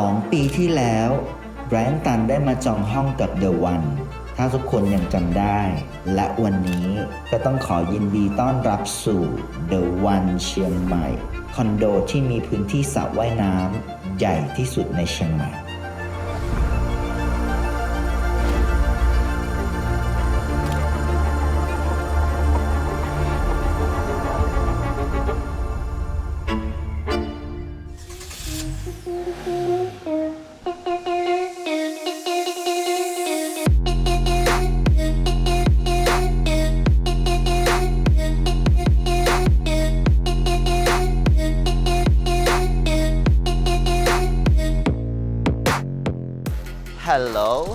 2 ปีที่แล้วแบรนตันได้มาจองห้องกับเดอะวันถ้าทุกคนยังจำได้ และวันนี้ก็ต้องขอยินดีต้อนรับสู่เดอะวันเชียงใหม่ คอนโดที่มีพื้นที่สระว่ายน้ำใหญ่ที่สุดในเชียงใหม่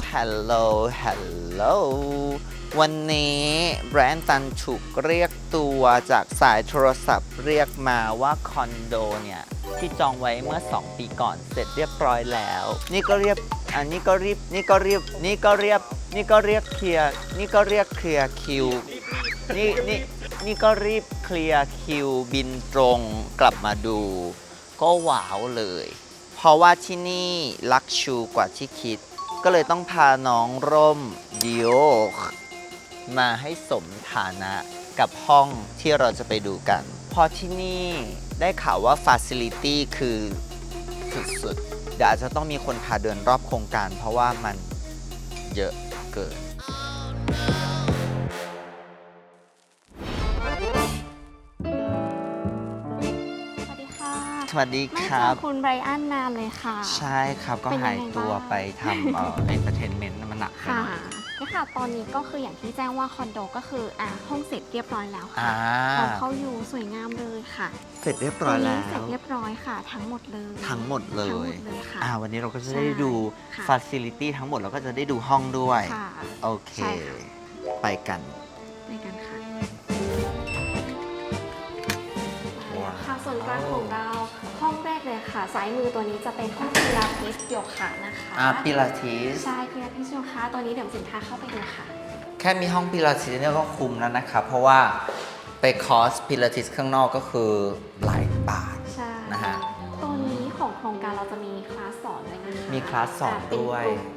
ลโหลฮัลโหลฮัลโหลวันนี้แบรนด์ตันถูกเรียกตัวจากสายโทรศัพท์เรียกมาว่าคอนโดเนี่ยที่จองไว้เมื่อ 2 ปีก่อนเสร็จเรียบร้อยแล้ว นี่ก็เรียบอันนี้ก็รีบนี่ก็รีบนี่ก็เรียบ นี่ก็เรียกเคลียร์นี่ก็เรียกเคลียร์คิวนี่นี่นี่ก็รีบเคลียร์คิวบินตรงกลับมาดู ก็ว้าวเลย เพราะว่าที่นี่ลักชูกว่าที่คิด ก็เลยต้องพาน้องร่มดิโอมาให้สมฐานะกับห้องที่เราจะไปดูกันเพราะที่นี่ได้ข่าวว่าฟาซิลิตี้คือสุดๆเดี๋ยวอาจจะต้องมีคนพาเดินรอบโครงการ เพราะว่ามันเยอะเกิน วัสดีไม่คเจรัอบ คุณไบรอันนานเลยค่ะ ใช่ครับ ก็เป็นยังไงหายตัวบ้าง ไปทำเอ่อเอนเตอร์เทนเมนต์มันหนักไปค่ะหน่อยนี่ค่ะ ตอนนี้ก็คืออย่างที่แจ้งว่าคอนโดก็คืออ่าห้องเสร็จเรียบร้อยแล้วค่ะอ่าพร้อมเข้าอยู่สวยงามเลยค่ะเสร็จเรียบร้อยตแล้นี้เสร็จว เรียบร้อยค่ะ ทั้งหมดเลยทั้งหมดเลทั้งหมยดเลยค่ะ อ่า วันนี้เราก็จะใช่ได้ดูค่ะ ฟ a ซิลิตี้ทั้งหมดแล้วก็จะได้ดูห้องด้วย ค่ะ โอเค ใช่ค่ะ ไปกันในกันค่ะ ส่วนกลางของเราห้องแรกเลยค่ะซ้ายมือตัวนี้จะเป็นห้องพิลาทิสโยคะนะคะอ่าปิลาทิสใช่พิลาทิสโยคะตัวนี้เดี๋ยวสินค้าเข้าไปดูค่ะ แค่มีห้องปิลาทิสเนี่ยก็คุ้มแล้วนะครับเพราะว่าไปคอร์สปิลาทิสข้างนอกก็คือหลายบาทใช่นะฮะตัวนี้ของโครงการเราจะมีคลาสสอนด้วยนะคะมีคลาสสอนด้วยเป็นกลุ่ม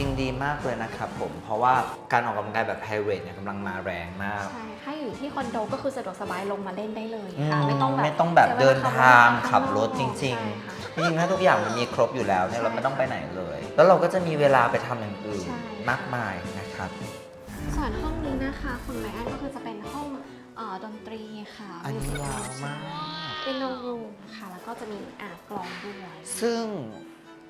ริง ๆ ดีมากเลยนะครับผม เพราะว่าการออกกำลังกายแบบ private เนี่ยกำลังมาแรงมาก ใช่ถ้าอยู่ที่คอนโดก็คือสะดวกสบายลงมาเล่นได้เลยอืค่ะ ไม่ต้องแบบไม่ต้องแบบสีเดิวนลทางขัขับบรรถถจข้างนอกริงใช่ค่ะๆจริงๆถ้าทุกอย่างมันมีครบอยู่แล้วเนี่ยใช่เราไม่ต้องไปไหนเลย แล้วเราก็จะมีเวลาไปทำอย่างอื่นใช่ มากมายนะครับส่วนห้องนี้นะคะคุณไลอ้อนก็คือจะเป็นห้องเอ่อดนตรีค่ะอันนี้ว้าวมาก เป็นโนรูมค่ะ แล้วก็จะมีอ่างกลองด้วย ซึ่ง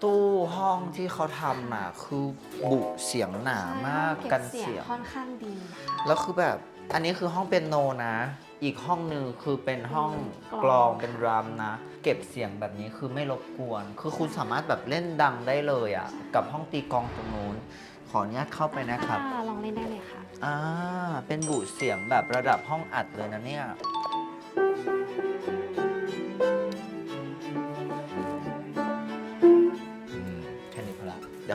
ตู้ห้องที่เขาทำอะคือบุเสียงหนามากใช่กันเสียงเสียงค่อนข้างดีค่ะ แล้วคือแบบอันนี้คือห้องเป็นโนนะ อีกห้องหนึ่งคือเป็นห้องกลองเป็นรัมนะ เก็บเสียงแบบนี้คือไม่รบกวน คือคุณสามารถแบบเล่นดังได้เลยอะ กับห้องตีกลองตรงนู้นขออนุญาตเข้าไปนะครับ ลองเล่นได้เลยค่ะ อ่า เป็นบุเสียงแบบระดับห้องอัดเลยนะเนี่ย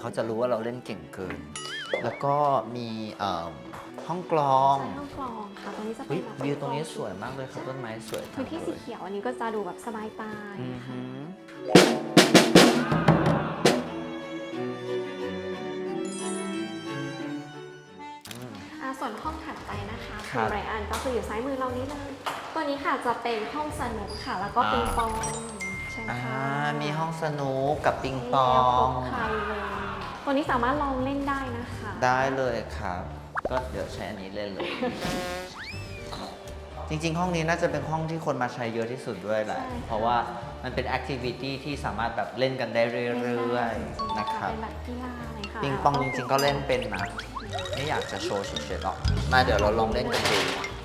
เดี๋ยวเขาจะรู้ว่าเราเล่นเก่งเกิน แล้วก็มีเอ่อห้องกลองใช่ห้องกลองค่ะตรงนี้จะเป็เฮ้ยนแบบวิวตรงนี้สวยมากเลยครับต้นไม้สวยจัพื้งนที่เลสียเขียวอันนี้ก็จะดูแบบสบายตาอือค่ะหืออ่าส่วนห้องถัดไปนะคะคคุรัณบไรอันก็คืออยู่ซ้ายมือเรานี้เลยตัวนี้ค่ะจะเป็นห้องสนุกค่ะ แล้วก็ปิงปองใช่ไหมอ่าคะมีห้องสนุกกับปิงปอแล้วงครบครันเลย ตัวนี้สามารถลองเล่นได้นะคะ ได้เลยครับ ก็เดี๋ยวใช้อันนี้เล่นเลย จริงๆ ห้องนี้น่าจะเป็นห้องที่คนมาใช้เยอะที่สุดด้วยแหละเพราะว่ามันเป็นแอคทิวิตี้ที่สามารถแบบเล่นกันได้เรื่อยๆ นะครับ เป็นแบบกีฬาเลยค่ะปิงปองจริงๆ ก็เล่นเป็นนะ ไม่อยากจะโชว์เฉยๆหรอก มาเดี๋ยวเราลองเล่นกันดู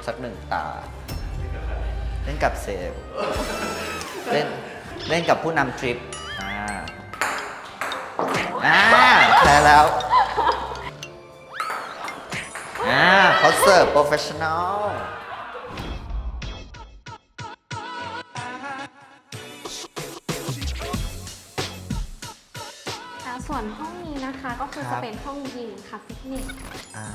สักหนึ่งตา เล่นกับเซลลเล่นเล่นกับผู้นำทริป อ่าอ่าแพ้แล้ว อ่าเขาเสิร์ฟโปรเฟชชั่นอลอ่าส่วนห้องนี้นะคะก็คือครัจะบเป็นห้องยิมค่ะฟิตเนสอ่า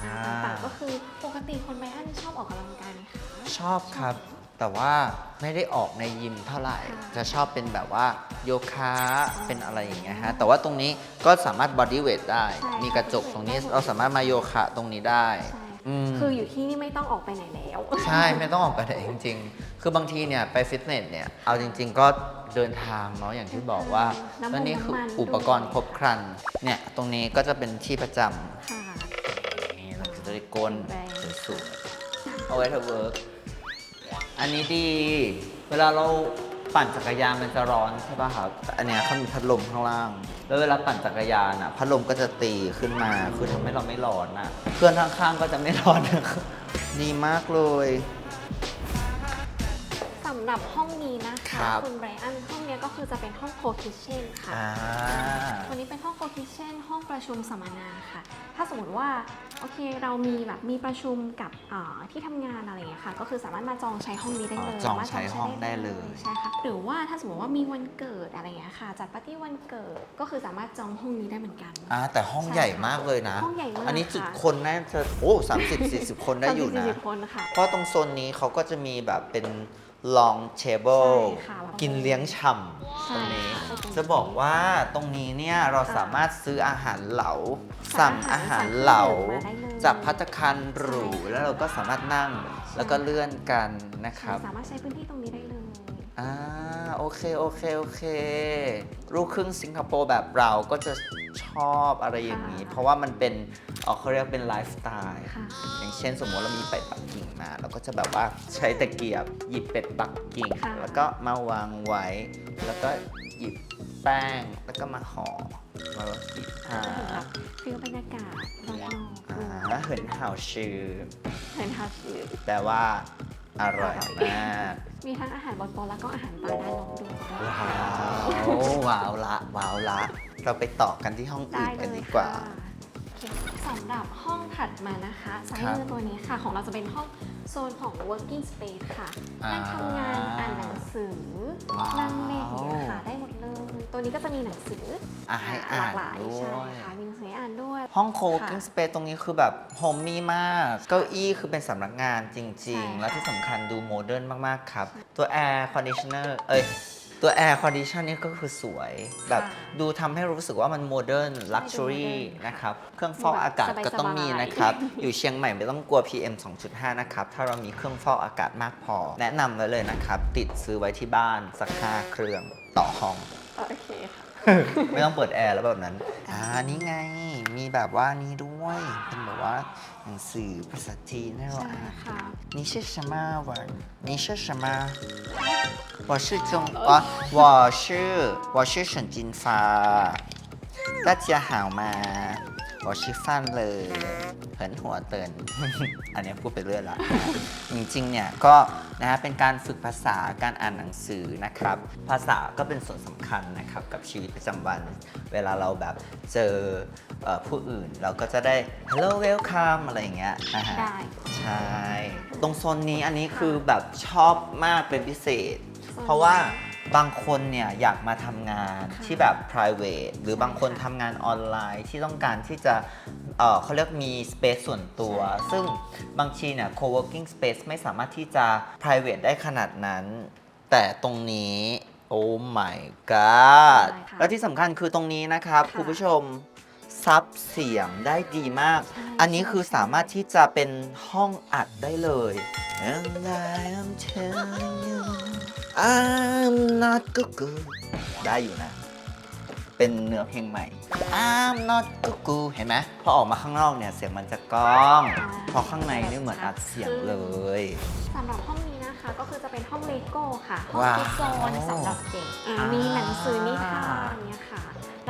ต่างๆก็คือปกติคนไบอันชอบออกกำลังกายไหมคะชอบครับ แแต่ว่าไม่ได้ออกในยิมเท่าไหร่ค่ะจะชอบเป็นแบบว่าโยคะเป็นอะไรอย่างเงี้ยฮะ แต่ว่าตรงนี้ก็สามารถบอดี้เวทได้ ใช่มีกระจกตรงนี้ได้หมดเราสามารถมาโยคะตรงนี้ได้ใช่อืม คืออยู่ที่นี่ไม่ต้องออกไปไหนแล้ว ใช่ ไม่ต้องออกไปไหนจริง ๆ คือบางทีเนี่ยไปฟิตเนสเนี่ย เอาจริง ๆ ก็เดินทางเนาะอย่างที่บอกว่าน้ำมันแล้วนี่คือน้ำมัน อุปกรณ์ด้วยครบครัน เนี่ย ตรงนี้ก็จะเป็นที่ประจำค่ะนี่เราจะได้ก้นแรง สวยๆเอาไว้ทำเวิร์ก อันนี้ดี เวลาเราปั่นจักรยานมันจะร้อนใช่ป่ะครับแต่อันเนี้ยเขามีพัดลมข้างล่าง แล้วเวลาปั่นจักรยานอะ พัดลมก็จะตีขึ้นมา คือทำให้เราไม่ร้อนอะ เพื่อนข้างๆก็จะไม่ร้อนนะครับดีมากเลย สำหรับห้องนี้นะครัคะบคุณไบรอันห้องเนี้ยก็ คือจะเป็นห้องโคคิเชนค่ะอ่าวันนี้เป็นห้องโคคิเชนห้องประชุมสัมมนาค่ะ ถ้าสมมติว่าโอเคเรามีแบบมีประชุมกับอ่าที่ทำงานอะไรอย่างเงี้ยค่ะ ก็คือสามารถมาจองใช้ห้องนี้ได้เลยอ๋อจองสามารถใช้ห้องได้เลย ใช่ค่ะหรือว่าถ้าสมมติว่ามีวันเกิดอะไรอย่างเงี้ยค่ะ จัดปาร์ตี้วันเกิดก็คือสามารถจองห้องนี้ได้เหมือนกัน อ่าแต่ห้องใหญ่มากเลยนะ ห้องใหญ่มากอันนี้จุดค่ะ คนน่าจะโอ้สามสิบสี่สิบคนได้อยู่นะสามสิบสี่สิบคนค่ะ เพราะตรงโซนนี้เขาก็จะมีแบบเป็น long table ใช่ค่ะกินเลี้ยงฉ่ำใช่ตรงนี้ ค่ะตรงนี้จะบอกว่าตรงนี้เนี่ยเราค่ะสามารถซื้ออาหารเหลา สั่สั่งงอาอาหาหารรเหลามาได้เลยจากพัตตาคารหรูใช่ค่ะแล้วเราก็สามารถนั่งแล้วก็เลื่อนกันนะครับ สามารถใช้พื้นที่ตรงนี้ได้เลย อ่า โอเค โอเค โอเค ลูกครึ่งสิงคโปร์แบบเราก็จะชอบอะไรอย่างนี้ค่ะเพราะว่ามันเป็นเอ่อเขาเรียกเป็นไลฟ์สไตล์ค่ะ อย่างเช่นสมมติเรามีเป็ดปักกิ่งมาเราก็จะแบบว่าใช้ตะเกียบหยิบเป็ดปักกิ่ง ค่ะ แล้วก็มาวางไว้ แล้วก็หยิบแป้งแล้วก็มาห่อมาแล้วกินอ่าฟิลบรรยากาศรอบอ่ๆาเหินเห่าชื่อ เห็นค่ะคือแปลว่า อร่อยมากมีทั้งอาหารบนโต๊ะแล้วก็อาหารตามด้านนอกด้วยว้าวว้าวละว้าวละ เราไปต่อกันที่ห้องอื่ได้นเลกันยดีกว่า ค่ะโอเคสำหรับห้องถัดมานะคะซ้ายครับมือตัวนี้ค่ะ ของเราจะเป็นห้อง โซนของ working space ค่ะอ่านั่งทำงานอ่านหนังสือว้าวนั่งเล่นเนี่ยค่ะได้หมดเลย ตัวนี้ก็จะมีหนังสืออะให้หอ่าลานกหลายด้ใช่วยค่ะมีหนังสือให้อ่านด้วย ห้องโค w กิ้งค่ะสเปซตรงนี้คือแบบโฮมมี่มาก เก้าอี้คือเป็นสำนักงานจริงใช่ๆค่ะแล้วที่สำคัญดูโมเดิร์นมาก ๆ ครับ ตัวแอร์คอนดิชเนอร์เอ้ย ตัวแอร์คอนดิชันนี่ก็คือสวย แบบดูทำให้รู้สึกว่ามันโมเดิร์นลักชัวรี่ modern ค่ะนะครับ เครื่องฟอกอากาศก็ต้องมีนะครับ อยู่เชียงใหม่ไม่ต้องกลัว PM 2.5 นะครับ ถ้าเรามีเครื่องฟอกอากาศมากพอ แนะนำไว้เลยนะครับ ติดซื้อไว้ที่บ้านสักห้าเครื่องต่อห้อง โอเคค่ะ ไม่ต้องเปิดแอร์แล้วแบบนั้น อ่า นี่ไง มีแบบว่านี้ด้วย เป็นแบบว่าหนังสือภาษาจีนให้เรา ใช่ อ่าน ค่ะ 你是什么文？你是什么？我是中我我是我是沈金发。大家好吗？我是范เลยเหินหัวเติน อันนี้พูดไปเรื่อยละ จริงๆ เนี่ยก็ นะฮะเป็นการฝึกภาษาการอ่านหนังสือนะครับ ภาษาก็เป็นส่วนสำคัญนะครับกับชีวิตประจำวัน เวลาเราแบบเจอเอ่อผู้อื่นเราก็จะได้ hello welcome อะไรอย่างเงี้ยนะฮะได้ใช่ ตรงโซนนี้อันนี้คือแบบชอบมากเป็นพิเศษโซนเพราะว่า บางคนเนี่ยอยากมาทำงานค่ะที่แบบ private หรือบางคนใช่ค่ะทำงานออนไลน์ที่ต้องการที่จะเอ่อเขาเรียกมี space ส่วนตัวใช่ค่ะซึ่งบางทีเนี่ย co-working space ไม่สามารถที่จะ private ได้ขนาดนั้น แต่ตรงนี้โอ้ my god ใช่ค่ะแล้วที่สำคัญคือตรงนี้นะครับค่ะ คุณผู้ชมซับเสียงได้ดีมากใช่อันนี้คือสามารถที่จะเป็นห้องอัดได้เลย And I am telling you I'm not good good ได้อยู่นะ เป็นเนื้อเพลงใหม่ I'm not good good เห็นไหมพอออกมาข้างนอกเนี่ยเสียงมันจะก้องอ่าพอข้างในนี่เหมือนอัดเสียงเลย สำหรับห้องนี้นะคะก็คือจะเป็นห้องเลโก้ค่ะ ห้องว้าว คิดโซนสำหรับเด็กอ่าอ่ามีมีหนังสือนิทานเนี่ยค่ะ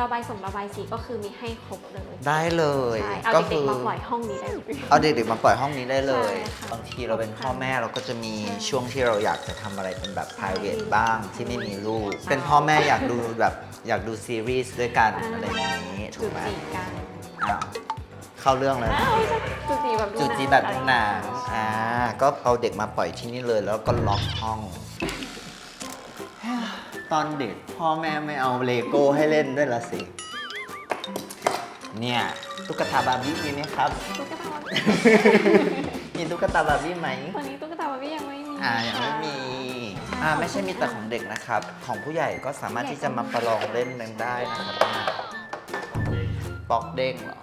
ระบายส่งระบายสีก็คือมีให้ครบเลยได้เลยใช่เอาก็เด็คืกอๆมาปล่อยห้องนี้ได้เลยเอาเด็กๆมาปล่อยห้องนี้ได้เลย ใช่ค่ะบางทีเราเป็นพ่อแม่เราก็จะมีใช่ช่วงที่เราอยากจะทำอะไรเป็นแบบใช่ private บ้างที่ไม่มีลูก ใช่ เป็นพ่อแม่อยากดูแบบอยากดูซีรีส์ด้วยกันอะไรอย่างนี้ถูจุกไหมจีกันอ้าวเข้าเรื่องเลย อ้าวไม่ใช่จุจีแบบดูจุดจีแบบดูหนังอ่าก็เอาเด็กมาปล่อยที่นี่เลย แล้วก็ล็อกห้อง ตอนเด็กพ่อแม่ไม่เอาเลโก้ให้เล่นด้วยละสิ เนี่ยตุ๊กตาบาร์บี้มีไหมครับ ตุ๊กตามีตุ๊กตาบาร์บี้ไหม วันนี้ตุ๊กตาบาร์บี้ยังไม่มีอ่ายังไม่มี อ่าไม่ใช่มีแต่ของเด็กนะครับ ของผู้ใหญ่ก็สามารถที่จะมาประลองเล่นกันได้นะครับเนี่ยปอกเด้งเหรออ่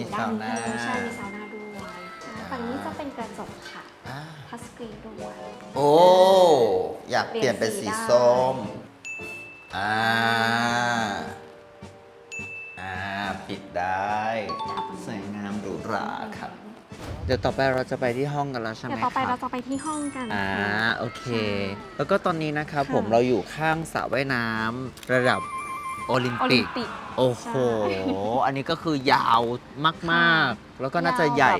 มีด้านนี้ซาวน่าใช่มีซาวน่าด้วยอ่าฝั่งนี้จะเป็นกระจกค่ะอ่าทัชสกรีนด้วยโอ้ อยากเปลี่ยนเป็นสีส้มอ่าอ่าปิดได้สวยงามหรูหราครับเดี๋ยวต่อไปเราจะไปที่ห้องกันแล้วใช่ไหมเดี๋ยวต่อไปคเรารับจะไปที่ห้องกัน อ่าค่ะโอเคใช่แล้วก็ตอนนี้นะครับค่ะผมเราอยู่ข้างสระว่ายน้ำระดับ โอลิมโอปิลิก มปิก โอ้โหอันนี้ก็คือยาวมากๆ แล้วก็น่าจะใหญ่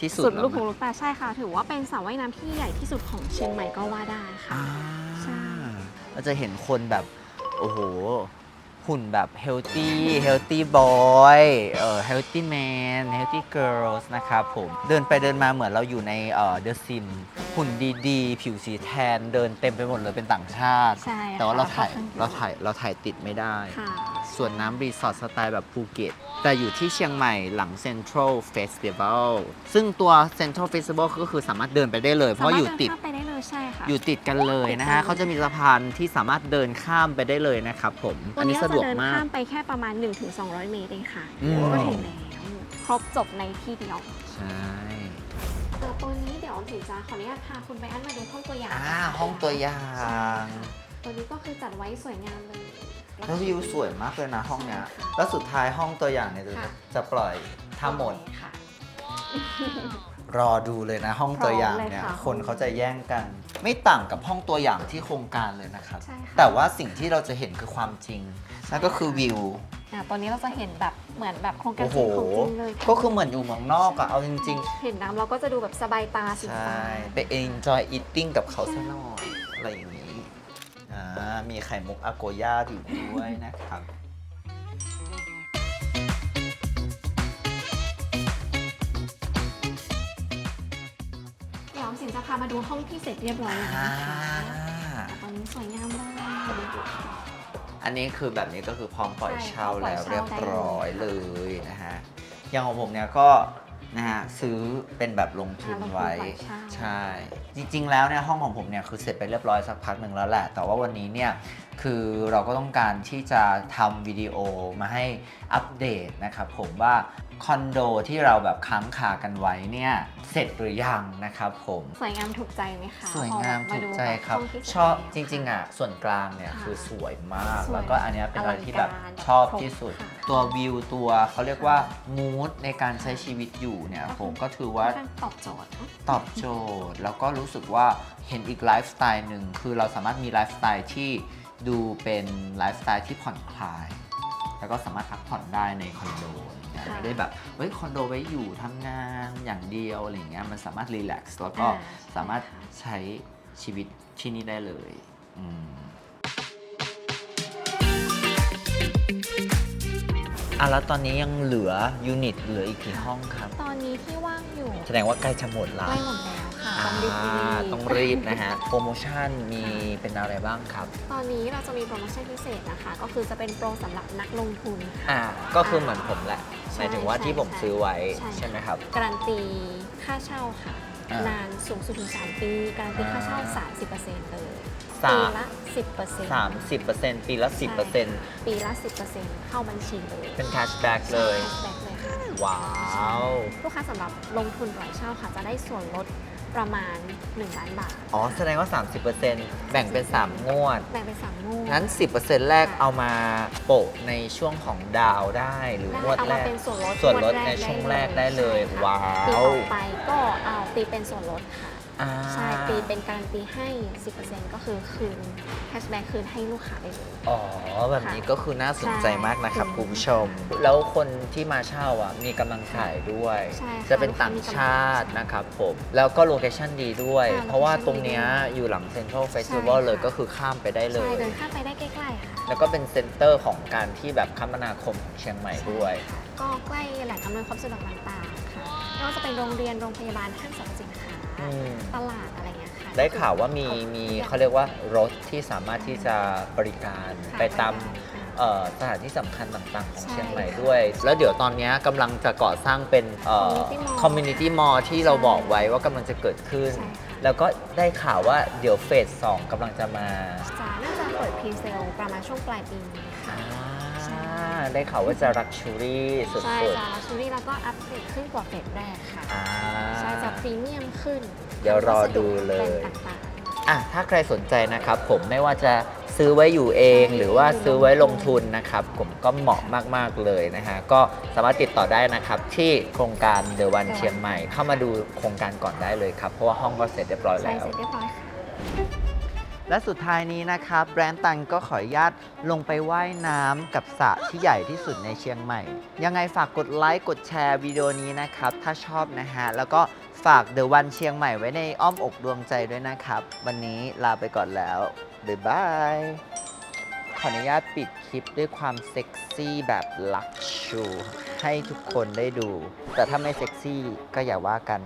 ที่สุดสุดแล้วลูกหูมั้ยลูกตาใช่ค่ะ ถือว่าเป็นสระว่ายน้ำที่ใหญ่ที่สุดของเชียงใหม่ก็ว่าได้ค่ะ อ่าใช่ เราจะเห็นคนแบบ โอ้โห หุ่นแบบเฮลตี้เฮลตี้บอยเอ่อเฮลตี้แมนเฮลตี้เกิร์ลนะครับผม เดินไปเดินมาเหมือนเราอยู่ในเอ่อเดอะซิมหุ่นดีๆ ผิวสีแทนเดินเต็มไปหมดเลยเป็นต่างชาติ ใช่ค่ะแต่ว่าเราถ่ายค่อนข้างเราถ่ายเราถ่ายติดไม่ได้ ค่ะส่วนน้ำรีสอร์ทสไตล์แบบภูเก็ต แต่อยู่ที่เชียงใหม่หลังเซ็นทรัลเฟสติวัลซึ่งตัวเซ็นทรัลเฟสติวัลก็คือสามารถเดินไปได้เลย เพราะอยู่ติด สมรถเนข้ามไปได้เลยใช่ ค่ะ อยู่ติดกันเลยนะฮะติดกันเขาจะมีสะพานที่สามารถเดินข้ามไปได้เลยนะครับผมตัอัวนนี้นี้สะดวกเรจเดินมาก ข้ามไปแค่ประมาณ 1-200 เมตรเองค่ะอืม ก็ถึงแล้วครบจบในที่เดียวใช่เอ่อตัวนี้เดี๋ยวถึงจะขออนุญาตพาคุณไปอันมาดูห้องตัวอย่างอ่าห้องตัวอย่างตัวนี้ก็คือจัดไว้สวยงามเลยแล้ววิวสวยมากเลยนะห้องเนี้ยใช่ค่ะแล้วสุดท้ายห้องตัวอย่างเนี่ยจะค่ะจะปล่อยถ้าหมด ค่ะ รอดูเลยนะ ห้องตัวอย่างเนี่ยพร้อมเลยค่ะคนเขาจะแย่งกัน ไม่ต่างกับห้องตัวอย่างที่โครงการเลยนะครับ ใช่ค่ะ แต่ว่าสิ่งที่เราจะเห็นคือความจริงนั่นก็คือวิว อ่าตัวนี้เราจะเห็นแบบเหมือนแบบโครงการโอ้โห จริงของจริงเลยก็คือเหมือนอยู่เมืองนอกอะเอาจริง เห็นน้ำเราก็จะดูแบบสบายตาๆ สีใช่ ฟ้าไป enjoy eating กับเขาซะหน่อยอะไรอย่างนี้ อ่า มีไข่มุกอาโกย่าอยู่ด้วยนะครับามาดูห้องที่เสร็จเรียบร้อยแล้วอ่านะคะแต่ตอนนี้สวยงามมาก อันนี้คือแบบนี้ก็คือพร้อมปล่อยใช่เช่าพร้อมปล่แล้อยวเช่าเรียบได้เลยร้อยเลยนะฮะอย่างของผมเนี่ยก็นะฮะซื้อเป็นแบบลงทุนไว้ใช่ จริงๆแล้วเนี่ยห้องของผมเนี่ยคือเสร็จไปเรียบร้อยสักพักหนึ่งแล้วแหละ แต่ว่าวันนี้เนี่ยคือเราก็ต้องการที่จะทำวิดีโอมาให้อัปเดตนะครับผมว่า คอนโดที่เราแบบค้างคากันไว้เนี่ยเสร็จหรือยังนะครับผม สวยงามถูกใจไหมคะสวยงามพอถูดูกใจครับห้งที่เสจชอบแล้วจริง ๆ อะ ส่วนกลางเนี่ยค่ะคือสวยมากสวยแล้วก็อันเนี้ยเป็นอะไรที่แบบอลังการชอบครบที่สุดค่ะตัววิวตัวเขาเรียกว่ามูดในการใช้ชีวิตอยู่เนี่ยผมก็ถือว่าค่อนข้างตอบโจทย์เนอะตอบโจทย์ แล้วก็รู้สึกว่าเห็นอีกไลฟ์สไตล์หนึ่งคือเราสามารถมีไลฟ์สไตล์ที่ดูเป็นไลฟ์สไตล์ที่ผ่อนคลาย แล้วก็สามารถพักผ่อนได้ในคอนโดอย่างเงี้ย ค่ะไม่ได้แบบเฮ้ยคอนโดไว้อยู่ทำงานอย่างเดียวอะไรอย่างเงี้ยมันสามารถรีแลกซ์แล้วก็อ่า สามารถใช่ค่ะใช้ชีวิตที่นี่ได้เลยอืมอะแล้วตอนนี้ยังเหลือยูนิตเหลืออีกกี่ห้องครับ ตอนนี้ที่ว่างอยู่แสดงว่าใกล้จะหมดละใกล้หมดแล้วค่ะอ่าต้องรีบรีบต้องรีบนะฮะ โปรโมชั่นมีเป็นอะไรบ้างครับ ตอนนี้เราจะมีโปรโมชั่นพิเศษนะคะ ก็คือจะเป็นโปรสำหรับนักลงทุนค่ะ อ่าก็คือเหมือนผมแหละ หใช่มายถึงว่าที่ผมใช่ซื้อไว้ใช่ใช่ไหมครับ การันตีค่าเช่าค่ะ อ่านนานสูงสุดถึง 3 ปี การันตีค่าเช่า อ่า30%เลยสาปีม ละ 10%สามสิบเปอร์เซ็นต์ปีละสิบเปอร์เซ็นต์ปีละ 10%เข้าบัญชีเลยเป็นแคชแบ็กเลยแบ็คเลยค่ะว้าว ลูกค้าสำหรับลงทุนปล่อยเช่าค่ะ จะได้ส่วนลด ประมาณ 1 ล้านบาท อ๋อ แสดงว่า 30%แบ่งเป็น 3 งวด แบ่งเป็น3งวดงั้น 10%แรกเอามาโปะในช่วงของดาวได้หรือได้งวดเอาแรมาก เป็นส่วนลดส่วนลดงในช่วงแรกได้เลย ใช่ค่ะว้าปีว ต่อไปก็เอาตีเป็นส่วนลดค่ะ อ่าใช่ตีเป็นการันตีให้ 10%ก็คือคืนแคชแบ็กคืนให้ลูกค้าได้เลย อ๋อ แบบนี้ก็คือน่าสนใจมากนะครับใช่ คุณผู้ชม แล้วคนที่มาเช่าอะมีกำลังขายด้วย ใช่ค่ะจะเป็นต่างชาตินะครับผม แล้วก็โลเคชั่นดีด้วย ค่ะเพราะว่า location ตรงเนี้ยดีด้วยอยู่หลังเซ็นทรัลเฟสติวัลใช่ค่ะ เลยก็คือข้ามไปได้เลใช่ย เดินข้ามไปได้ใกล้ๆค่ะแล้วก็เป็นเซ็นเตอร์ของการที่แบบคมนาคมของเชียงใหม่ด้วย ใช่ค่ะก็ใกล้แหล่งอำนวยความสะดวกต่างๆค่ะไม่ว่าจะเป็นโรงเรียนโรงพยาบาลห้างสรรพสินค้า อืม ตลาดอะไรเงี้ยค่ะได้ข่าวว่ามีครบมีทุกอย่งเขาเรียกว่ารถที่สามารถที่จะบริการค่ะไปตามค่ะ เอ่อสถานที่สำคัญต่างๆ ของใช่เชียงใหม่ด้วย แล้วเดี๋ยวตอนนี้กำลังจะก่อสร้างเป็นเอ่อ Community Mall community mall ที่เราใช่บอกไว้ว่ากำลังจะเกิดขึ้น ใช่ค่ะ แล้วก็ได้ข่าวว่าเดี๋ยวเฟสสองกำลังจะมาจะน่าจะเปิดพรีเซลประมาณช่วงปลายปีนี้ค่ะใช่อ่า ได้ข่าวว่าจะรักชูรี่สุใช่ดจะชูรี่แล้วก็อัปเกรดขึ้นกว่าเฟสแรกค่ะๆอ่า ใช่จะพรีเมียมขึ้นเดี๋ยวรอดูเลย แบรนด์ต่างอะถ้าใครสนใจนะครับ ผมไม่ว่าจะซื้อไว้อยู่เอง หรือว่าซื้อไว้ลงทุนนะครับ ผมก็เหมาะมาก ๆ เลยนะฮะ ก็สามารถติดต่อได้นะครับ ที่โครงการเดอะวันเชียงใหม่ เข้ามาดูโครงการก่อนได้เลยครับ เพราะว่าห้องก็เสร็จเรียบร้อยๆใช่แล้ว เสร็จเรียบร้อยค่ะ และสุดท้ายนี้นะครับแบรนด์ตันก็ขออนุญาตลงไปว่ายน้ำกับสระที่ใหญ่ที่สุดในเชียงใหม่ ยังไงฝากกดไลค์กดแชร์วิดีโอนี้นะครับ ถ้าชอบนะฮะ แล้วก็ฝาก The One เชียงใหม่ไว้ในอ้อมอกดวงใจด้วยนะครับ วันนี้ลาไปก่อนแล้ว บ๊ายบาย ขออนุญาตปิดคลิปด้วยความเซ็กซี่แบบลักชู ให้ทุกคนได้ดู แต่ถ้าไม่เซ็กซี่ก็อย่าว่ากัน